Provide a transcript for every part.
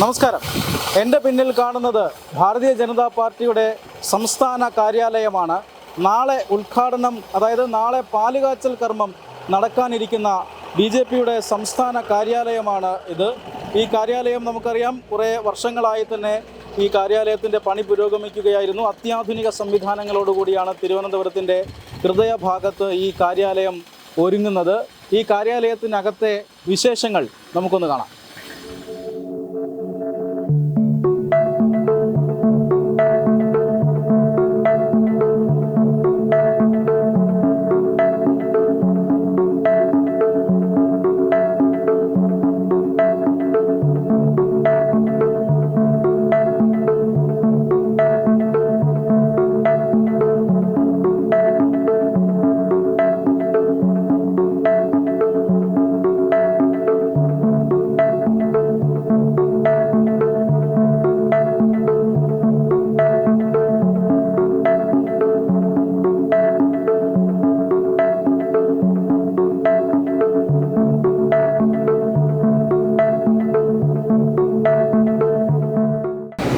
നമസ്കാരം. എന്റെ പിന്നിൽ കാണുന്നത് ഭാരതീയ ജനതാ പാർട്ടിയുടെ സംസ്ഥാന കാര്യാലയമാണ്. നാളെ ഉദ്ഘാടനം അതായത് നാളെ പാലുകാച്ചൽ കർമ്മം നടക്കാനിരിക്കുന്ന ബി ജെ പിയുടെ സംസ്ഥാന കാര്യാലയമാണ് ഇത്. ഈ കാര്യാലയം നമുക്കറിയാം കുറേ വർഷങ്ങളായി തന്നെ ഈ കാര്യാലയത്തിന്റെ പണി പുരോഗമിക്കുകയായിരുന്നു. അത്യാധുനിക സംവിധാനങ്ങളോടുകൂടിയാണ് തിരുവനന്തപുരത്തിന്റെ ഹൃദയഭാഗത്ത് ഈ കാര്യാലയം ഒരുങ്ങുന്നത്. ഈ കാര്യാലയത്തിനകത്തെ വിശേഷങ്ങൾ നമുക്കൊന്ന് കാണാം.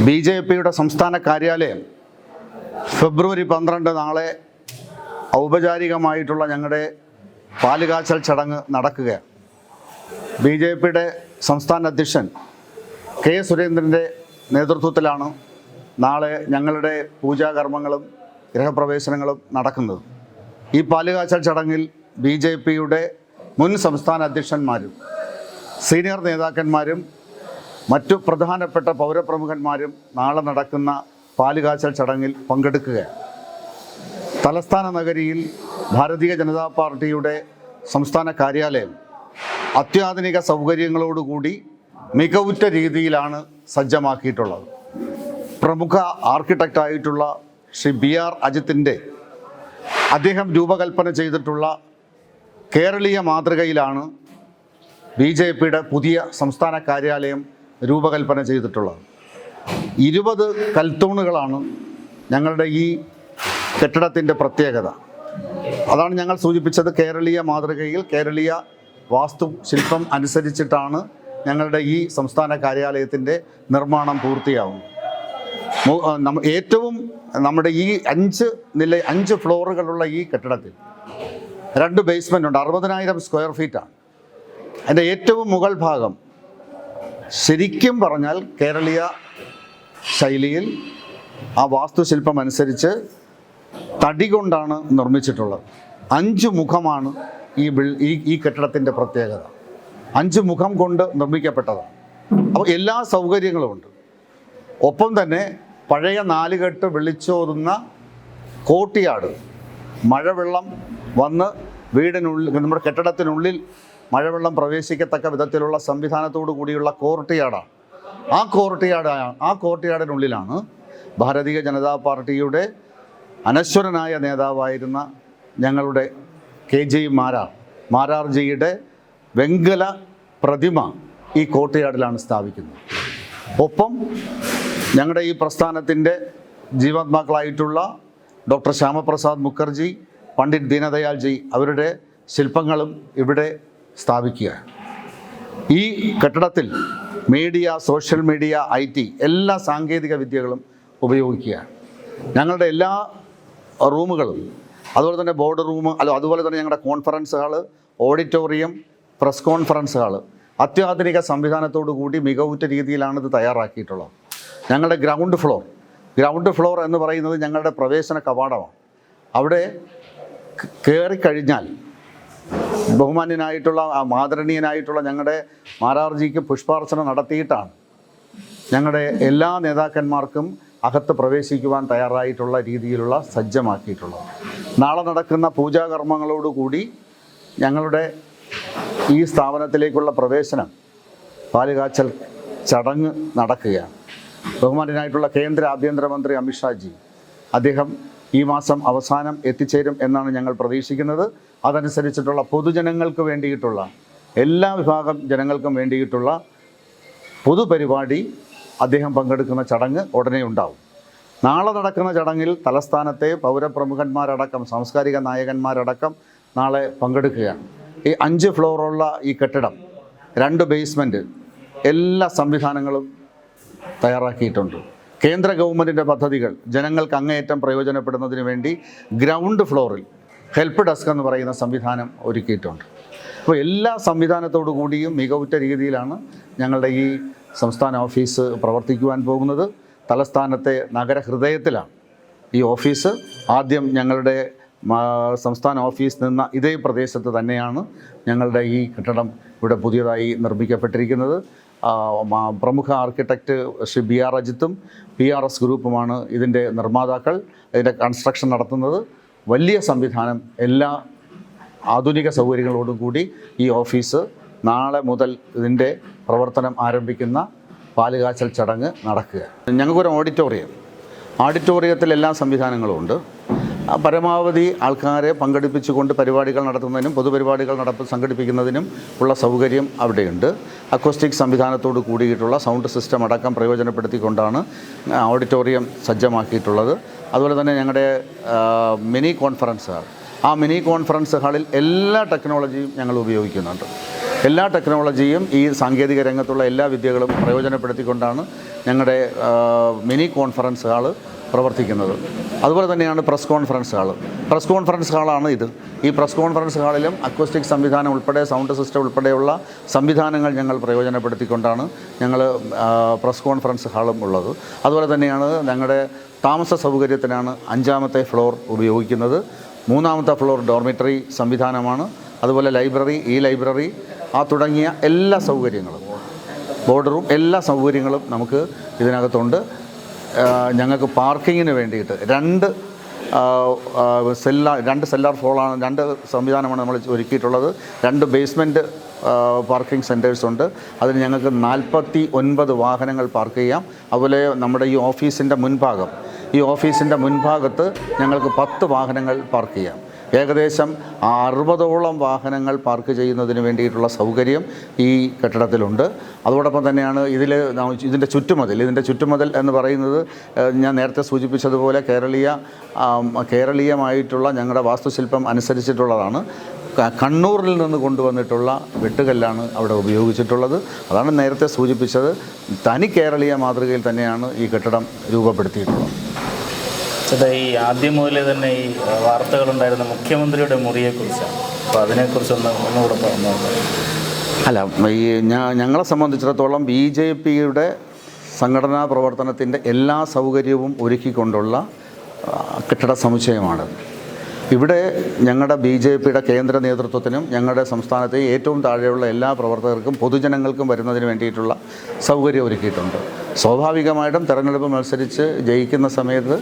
ബി ജെ പിയുടെ സംസ്ഥാന കാര്യാലയം ഫെബ്രുവരി പന്ത്രണ്ട് നാളെ ഔപചാരികമായിട്ടുള്ള ഞങ്ങളുടെ പാലുകാച്ചൽ ചടങ്ങ് നടക്കുകയാണ്. ബി ജെ പിയുടെ സംസ്ഥാന അധ്യക്ഷൻ കെ സുരേന്ദ്രന്റെ നേതൃത്വത്തിലാണ് നാളെ ഞങ്ങളുടെ പൂജാകർമ്മങ്ങളും ഗൃഹപ്രവേശനങ്ങളും നടക്കുന്നത്. ഈ പാലുകാച്ചൽ ചടങ്ങിൽ ബി ജെ പിയുടെ മുൻ സംസ്ഥാന അധ്യക്ഷന്മാരും സീനിയർ നേതാക്കന്മാരും മറ്റു പ്രധാനപ്പെട്ട പൗരപ്രമുഖന്മാരും നാളെ നടക്കുന്ന പാലുകാച്ചൽ ചടങ്ങിൽ പങ്കെടുക്കുകയാണ്. തലസ്ഥാന നഗരിയിൽ ഭാരതീയ ജനതാ പാർട്ടിയുടെ സംസ്ഥാന കാര്യാലയം അത്യാധുനിക സൗകര്യങ്ങളോടുകൂടി മികവുറ്റ രീതിയിലാണ് സജ്ജമാക്കിയിട്ടുള്ളത്. പ്രമുഖ ആർക്കിടെക്റ്റായിട്ടുള്ള ശ്രീ ബി ആർ അജിത്തിന്റെ അദ്ദേഹം രൂപകൽപ്പന ചെയ്തിട്ടുള്ള കേരളീയ മാതൃകയിലാണ് ബി ജെ പിയുടെ പുതിയ സംസ്ഥാന കാര്യാലയം രൂപകൽപ്പന ചെയ്തിട്ടുള്ളത്. ഇരുപത് കൽത്തൂണുകളാണ് ഞങ്ങളുടെ ഈ കെട്ടിടത്തിന്റെ പ്രത്യേകത. അതാണ് ഞങ്ങൾ സൂചിപ്പിച്ചത് കേരളീയ മാതൃകയിൽ കേരളീയ വാസ്തു ശില്പം അനുസരിച്ചിട്ടാണ് ഞങ്ങളുടെ ഈ സംസ്ഥാന കാര്യാലയത്തിന്റെ നിർമ്മാണം പൂർത്തിയാവുന്നത്. ഏറ്റവും നമ്മുടെ ഈ അഞ്ച് നില അഞ്ച് ഫ്ലോറുകളുള്ള ഈ കെട്ടിടത്തിൽ രണ്ട് ബേസ്മെന്റ് ഉണ്ട്. അറുപതിനായിരം സ്ക്വയർ ഫീറ്റാണ് അതിന്റെ ഏറ്റവും മുകൾ ഭാഗം ശരിക്കും പറഞ്ഞാൽ കേരളീയ ശൈലിയിൽ ആ വാസ്തുശില്പം അനുസരിച്ച് തടി കൊണ്ടാണ് നിർമ്മിച്ചിട്ടുള്ളത്. അഞ്ച് മുഖമാണ് ഈ ബിൽ ഈ ഈ കെട്ടിടത്തിന്റെ പ്രത്യേകത. അഞ്ച് മുഖം കൊണ്ട് നിർമ്മിക്കപ്പെട്ടതാണ്. അപ്പോൾ എല്ലാ സൗകര്യങ്ങളും ഉണ്ട്. ഒപ്പം തന്നെ പഴയ നാലുകെട്ട് വിളിച്ചോതുന്ന കോട്ടിയാട്. മഴവെള്ളം വന്ന് വീടിനുള്ളിൽ നമ്മുടെ കെട്ടിടത്തിനുള്ളിൽ മഴവെള്ളം പ്രവേശിക്കത്തക്ക വിധത്തിലുള്ള സംവിധാനത്തോടു കൂടിയുള്ള കോർട്ടിയാടാണ് ആ കോർട്ടിയാട ആ കോർട്ടിയാടിനുള്ളിലാണ് ഭാരതീയ ജനതാ പാർട്ടിയുടെ അനശ്വരനായ നേതാവായിരുന്ന ഞങ്ങളുടെ കെ ജി മാരാർ. മാരാർജിയുടെ വെങ്കല പ്രതിമ ഈ കോട്ടയാടിലാണ് സ്ഥാപിക്കുന്നത്. ഒപ്പം ഞങ്ങളുടെ ഈ പ്രസ്ഥാനത്തിന്റെ ജീവാത്മാക്കളായിട്ടുള്ള ഡോക്ടർ ശ്യാമപ്രസാദ് മുഖർജി പണ്ഡിറ്റ് ദീനദയാൽജി അവരുടെ ശില്പങ്ങളും ഇവിടെ സ്ഥാപിക്കുക. ഈ കെട്ടിടത്തിൽ media social media I T എല്ലാ സാങ്കേതിക വിദ്യകളും ഉപയോഗിക്കുക. ഞങ്ങളുടെ എല്ലാ റൂമുകളും അതുപോലെ തന്നെ ബോർഡ് റൂം അല്ല അതുപോലെ തന്നെ ഞങ്ങളുടെ conference hall auditorium press conference hall അത്യാധുനിക സംവിധാനത്തോടു കൂടി മികവുറ്റ രീതിയിലാണ് ഇത് തയ്യാറാക്കിയിട്ടുള്ളത്. ഞങ്ങളുടെ ഗ്രൗണ്ട് ഫ്ലോർ ഗ്രൗണ്ട് ഫ്ലോർ എന്ന് പറയുന്നത് ഞങ്ങളുടെ പ്രവേശന കവാടമാണ്. അവിടെ കയറിക്കഴിഞ്ഞാൽ ബഹുമാന്യനായിട്ടുള്ള ആ മാതരണീയനായിട്ടുള്ള ഞങ്ങളുടെ മാരാർജിക്ക് പുഷ്പാർച്ചന നടത്തിയിട്ടാണ് ഞങ്ങളുടെ എല്ലാ നേതാക്കന്മാർക്കും അകത്ത് പ്രവേശിക്കുവാൻ തയ്യാറായിട്ടുള്ള രീതിയിലുള്ള സജ്ജമാക്കിയിട്ടുള്ളത്. നാളെ നടക്കുന്ന പൂജാകർമ്മങ്ങളോടുകൂടി ഞങ്ങളുടെ ഈ സ്ഥാപനത്തിലേക്കുള്ള പ്രവേശനം പാലുകാച്ചൽ ചടങ്ങ് നടക്കുകയാണ്. ബഹുമാനായിട്ടുള്ള കേന്ദ്ര ആഭ്യന്തരമന്ത്രി അമിത്ഷാജി അദ്ദേഹം ഈ മാസം അവസാനം എത്തിച്ചേരും എന്നാണ് ഞങ്ങൾ പ്രതീക്ഷിക്കുന്നത്. അതനുസരിച്ചിട്ടുള്ള പൊതുജനങ്ങൾക്ക് വേണ്ടിയിട്ടുള്ള എല്ലാ വിഭാഗം ജനങ്ങൾക്കും വേണ്ടിയിട്ടുള്ള പൊതുപരിപാടി അദ്ദേഹം പങ്കെടുക്കുന്ന ചടങ്ങ് ഉടനെ ഉണ്ടാവും. നാളെ നടക്കുന്ന ചടങ്ങിൽ തലസ്ഥാനത്തെ പൗരപ്രമുഖന്മാരടക്കം സാംസ്കാരിക നായകന്മാരടക്കം നാളെ പങ്കെടുക്കുകയാണ്. ഈ അഞ്ച് ഫ്ലോറുള്ള ഈ കെട്ടിടം രണ്ട് ബേസ്മെന്റ് എല്ലാ സംവിധാനങ്ങളും തയ്യാറാക്കിയിട്ടുണ്ട്. കേന്ദ്ര ഗവൺമെന്റിന്റെ പദ്ധതികൾ ജനങ്ങൾക്ക് അങ്ങേയറ്റം പ്രയോജനപ്പെടുന്നതിന് വേണ്ടി ഗ്രൗണ്ട് ഫ്ലോറിൽ ഹെൽപ്പ് ഡെസ്ക് എന്ന് പറയുന്ന സംവിധാനം ഒരുക്കിയിട്ടുണ്ട്. അപ്പോൾ എല്ലാ സംവിധാനത്തോടു കൂടിയും മികവുറ്റ രീതിയിലാണ് ഞങ്ങളുടെ ഈ സംസ്ഥാന ഓഫീസ് പ്രവർത്തിക്കുവാൻ പോകുന്നത്. തലസ്ഥാനത്തെ നഗരഹൃദയത്തിലാണ് ഈ ഓഫീസ്. ആദ്യം ഞങ്ങളുടെ സംസ്ഥാന ഓഫീസ് നിന്ന ഇതേ പ്രദേശത്ത് തന്നെയാണ് ഞങ്ങളുടെ ഈ കെട്ടിടം ഇവിടെ പുതിയതായി നിർമ്മിക്കപ്പെട്ടിരിക്കുന്നത്. പ്രമുഖ ആർക്കിടെക്റ്റ് ശ്രീ ബി ആർ അജിത്തും പി ആർ എസ് ഗ്രൂപ്പുമാണ് ഇതിന്റെ നിർമ്മാതാക്കൾ. ഇതിന്റെ കൺസ്ട്രക്ഷൻ നടത്തുന്നത്. വലിയ സംവിധാനം എല്ലാ ആധുനിക സൗകര്യങ്ങളോടും കൂടി ഈ ഓഫീസ് നാളെ മുതൽ ഇതിന്റെ പ്രവർത്തനം ആരംഭിക്കുന്ന പാലുകാച്ചൽ ചടങ്ങ് നടക്കുക. ഞങ്ങൾക്കൊരു ഓഡിറ്റോറിയം ഓഡിറ്റോറിയത്തിൽ എല്ലാ സംവിധാനങ്ങളും ഉണ്ട്. പരമാവധി ആൾക്കാരെ പങ്കെടുപ്പിച്ചുകൊണ്ട് പരിപാടികൾ നടത്തുന്നതിനും പൊതുപരിപാടികൾ നടപ്പ് സംഘടിപ്പിക്കുന്നതിനും ഉള്ള സൗകര്യം അവിടെയുണ്ട്. അക്കോസ്റ്റിക് സംവിധാനത്തോട് കൂടിയിട്ടുള്ള സൗണ്ട് സിസ്റ്റം അടക്കം പ്രയോജനപ്പെടുത്തിക്കൊണ്ടാണ് ഓഡിറ്റോറിയം സജ്ജമാക്കിയിട്ടുള്ളത്. അതുപോലെ തന്നെ ഞങ്ങളുടെ മിനി കോൺഫറൻസ് ഹാൾ ആ മിനി കോൺഫറൻസ് ഹാളിൽ എല്ലാ ടെക്നോളജിയും ഞങ്ങൾ ഉപയോഗിക്കുന്നുണ്ട്. എല്ലാ ടെക്നോളജിയും ഈ സാങ്കേതിക രംഗത്തുള്ള എല്ലാ വിദ്യകളും പ്രയോജനപ്പെടുത്തിക്കൊണ്ടാണ് ഞങ്ങളുടെ മിനി കോൺഫറൻസ് ഹാൾ പ്രവർത്തിക്കുന്നത്. അതുപോലെ തന്നെയാണ് press conference hall. Press conference ഹാളാണ് ഇത്. ഈ പ്രസ് കോൺഫറൻസ് ഹാളിലും അക്വസ്റ്റിക് സംവിധാനം ഉൾപ്പെടെ സൗണ്ട് സിസ്റ്റം ഉൾപ്പെടെയുള്ള സംവിധാനങ്ങൾ ഞങ്ങൾ പ്രയോജനപ്പെടുത്തിക്കൊണ്ടാണ് ഞങ്ങൾ പ്രസ് കോൺഫറൻസ് ഹാളും ഉള്ളത്. അതുപോലെ തന്നെയാണ് ഞങ്ങളുടെ താമസ സൗകര്യത്തിനാണ് അഞ്ചാമത്തെ ഫ്ലോർ ഉപയോഗിക്കുന്നത്. മൂന്നാമത്തെ ഫ്ലോർ ഡോർമിറ്ററി സംവിധാനമാണ്. അതുപോലെ ലൈബ്രറി ഈ ലൈബ്രറി ആ തുടങ്ങിയ എല്ലാ സൗകര്യങ്ങളും ബോർഡറും എല്ലാ സൗകര്യങ്ങളും നമുക്ക് ഇതിനകത്തുണ്ട്. ഞങ്ങൾക്ക് പാർക്കിങ്ങിന് വേണ്ടിയിട്ട് രണ്ട് സെല്ലാർ രണ്ട് സെല്ലാർ ഫോളാണ് രണ്ട് സംവിധാനമാണ് നമ്മൾ ഒരുക്കിയിട്ടുള്ളത്. രണ്ട് ബേസ്മെന്റ് പാർക്കിംഗ് സെന്റേഴ്സ് ഉണ്ട്. അതിന് ഞങ്ങൾക്ക് നാൽപ്പത്തി ഒൻപത് വാഹനങ്ങൾ പാർക്ക് ചെയ്യാം. അതുപോലെ നമ്മുടെ ഈ ഓഫീസിന്റെ മുൻഭാഗം. ഈ ഓഫീസിന്റെ മുൻഭാഗത്ത് ഞങ്ങൾക്ക് പത്ത് വാഹനങ്ങൾ പാർക്ക് ചെയ്യാം. ഏകദേശം അറുപതോളം വാഹനങ്ങൾ പാർക്ക് ചെയ്യുന്നതിന് വേണ്ടിയിട്ടുള്ള സൗകര്യം ഈ കെട്ടിടത്തിലുണ്ട്. അതോടൊപ്പം തന്നെയാണ് ഇതിൽ ഇതിന്റെ ചുറ്റുമതിൽ ഇതിന്റെ ചുറ്റുമതിൽ എന്ന് പറയുന്നത് ഞാൻ നേരത്തെ സൂചിപ്പിച്ചതുപോലെ കേരളീയ കേരളീയമായിട്ടുള്ള ഞങ്ങളുടെ വാസ്തുശില്പം അനുസരിച്ചിട്ടുള്ളതാണ്. കണ്ണൂരിൽ നിന്ന് കൊണ്ടുവന്നിട്ടുള്ള വെട്ടുകല്ലാണ് അവിടെ ഉപയോഗിച്ചിട്ടുള്ളത്. അതാണ് നേരത്തെ സൂചിപ്പിച്ചത്. തനി കേരളീയ മാതൃകയിൽ തന്നെയാണ് ഈ കെട്ടിടം രൂപപ്പെടുത്തിയിട്ടുള്ളത്. ചേട്ടാ ഈ ആദ്യം മുതലേ തന്നെ ഈ വാർത്തകളുണ്ടായിരുന്ന മുഖ്യമന്ത്രിയുടെ മുറിയെക്കുറിച്ചാണ്. അപ്പോൾ അതിനെക്കുറിച്ചൊന്ന് ഒന്നുകൂടെ പറഞ്ഞു അല്ല ഈ ഞങ്ങളെ സംബന്ധിച്ചിടത്തോളം ബി ജെ പിയുടെ സംഘടനാ പ്രവർത്തനത്തിന്റെ എല്ലാ സൗകര്യവും ഒരുക്കിക്കൊണ്ടുള്ള കെട്ടിട സമുച്ചയമാണ് ഇവിടെ ഞങ്ങളുടെ ബി ജെ പിയുടെ കേന്ദ്ര നേതൃത്വത്തിനും ഞങ്ങളുടെ സംസ്ഥാനത്തെ ഏറ്റവും താഴെയുള്ള എല്ലാ പ്രവർത്തകർക്കും പൊതുജനങ്ങൾക്കും വരുന്നതിന് വേണ്ടിയിട്ടുള്ള സൗകര്യം ഒരുക്കിയിട്ടുണ്ട്. സ്വാഭാവികമായിട്ടും തെരഞ്ഞെടുപ്പ് മത്സരിച്ച് ജയിക്കുന്ന സമയത്ത്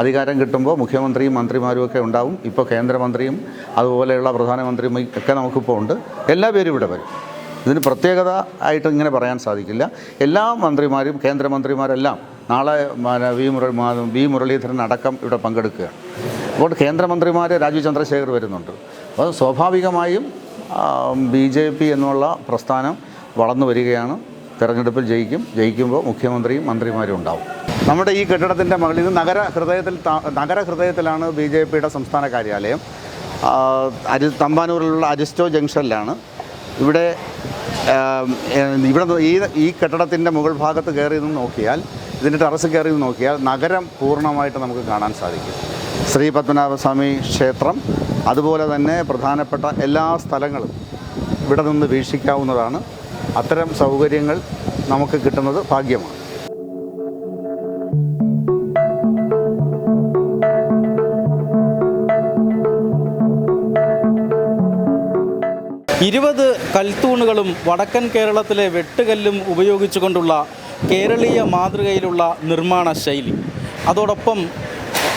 അധികാരം കിട്ടുമ്പോൾ മുഖ്യമന്ത്രിയും മന്ത്രിമാരും ഒക്കെ ഉണ്ടാവും. ഇപ്പോൾ കേന്ദ്രമന്ത്രിയും അതുപോലെയുള്ള പ്രധാനമന്ത്രിയും ഒക്കെ നമുക്കിപ്പോൾ ഉണ്ട്. എല്ലാ പേരും ഇവിടെ വരും. ഇതിന് പ്രത്യേകത ആയിട്ട് ഇങ്ങനെ പറയാൻ സാധിക്കില്ല. എല്ലാ മന്ത്രിമാരും കേന്ദ്രമന്ത്രിമാരെല്ലാം നാളെ വി മുരളി വി മുരളീധരൻ അടക്കം ഇവിടെ പങ്കെടുക്കുക അപ്പോൾ കേന്ദ്രമന്ത്രിമാർ രാജീവ് ചന്ദ്രശേഖർ വരുന്നുണ്ട്. അപ്പോൾ സ്വാഭാവികമായും ബി ജെ പി എന്നുള്ള പ്രസ്ഥാനം വളർന്നു വരികയാണ്. തെരഞ്ഞെടുപ്പിൽ ജയിക്കും. ജയിക്കുമ്പോൾ മുഖ്യമന്ത്രിയും മന്ത്രിമാരും ഉണ്ടാവും. നമ്മുടെ ഈ കെട്ടിടത്തിന്റെ മകളിൽ നിന്ന് നഗര ഹൃദയത്തിൽ നഗര ഹൃദയത്തിലാണ് ബി ജെ പിയുടെ സംസ്ഥാന കാര്യാലയം. അരി തമ്പാനൂരിലുള്ള അരിസ്റ്റോ ജംഗ്ഷനിലാണ്. ഇവിടെ ഇവിടെ ഈ ഈ കെട്ടിടത്തിന്റെ മുകൾ ഭാഗത്ത് കയറി നിന്ന് നോക്കിയാൽ ഇതിന്റെ ടെറസ് കയറി നിന്ന് നോക്കിയാൽ നഗരം പൂർണമായിട്ട് നമുക്ക് കാണാൻ സാധിക്കും. ശ്രീ പത്മനാഭസ്വാമി ക്ഷേത്രം അതുപോലെ തന്നെ പ്രധാനപ്പെട്ട എല്ലാ സ്ഥലങ്ങളും ഇവിടെ നിന്ന് വീക്ഷിക്കാവുന്നതാണ്. അത്തരം സൗകര്യങ്ങൾ നമുക്ക് കിട്ടുന്നത് ഭാഗ്യമാണ്. ഇരുപത് കൽത്തൂണുകളും വടക്കൻ കേരളത്തിലെ വെട്ടുകല്ലും ഉപയോഗിച്ചുകൊണ്ടുള്ള കേരളീയ മാതൃകയിലുള്ള നിർമ്മാണ ശൈലി. അതോടൊപ്പം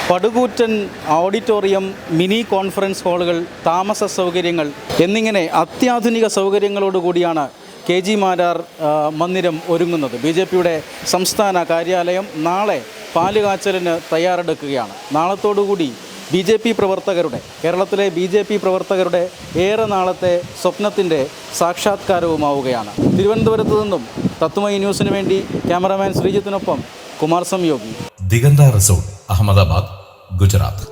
പടുകൂറ്റൻ ഓഡിറ്റോറിയം മിനി കോൺഫറൻസ് ഹാളുകൾ താമസ സൗകര്യങ്ങൾ എന്നിങ്ങനെ അത്യാധുനിക സൗകര്യങ്ങളോടുകൂടിയാണ് കെ ജി മാരാർ മന്ദിരം ഒരുങ്ങുന്നത്. ബി ജെ പിയുടെ സംസ്ഥാന കാര്യാലയം നാളെ പാലുകാച്ചലിന് തയ്യാറെടുക്കുകയാണ്. നാളത്തോടുകൂടി ബി ജെ പി പ്രവർത്തകരുടെ കേരളത്തിലെ ബി ജെ പി പ്രവർത്തകരുടെ ഏറെ നാളത്തെ സ്വപ്നത്തിന്റെ സാക്ഷാത്കാരവുമാവുകയാണ്. തിരുവനന്തപുരത്ത് നിന്നും തത്വമയി ന്യൂസിന് വേണ്ടി ക്യാമറാമാൻ ശ്രീജിത്തിനൊപ്പം കുമാർ സംയോഗി. ദിഗന്ത റിസോർട്ട് അഹമ്മദാബാദ് ഗുജറാത്ത്.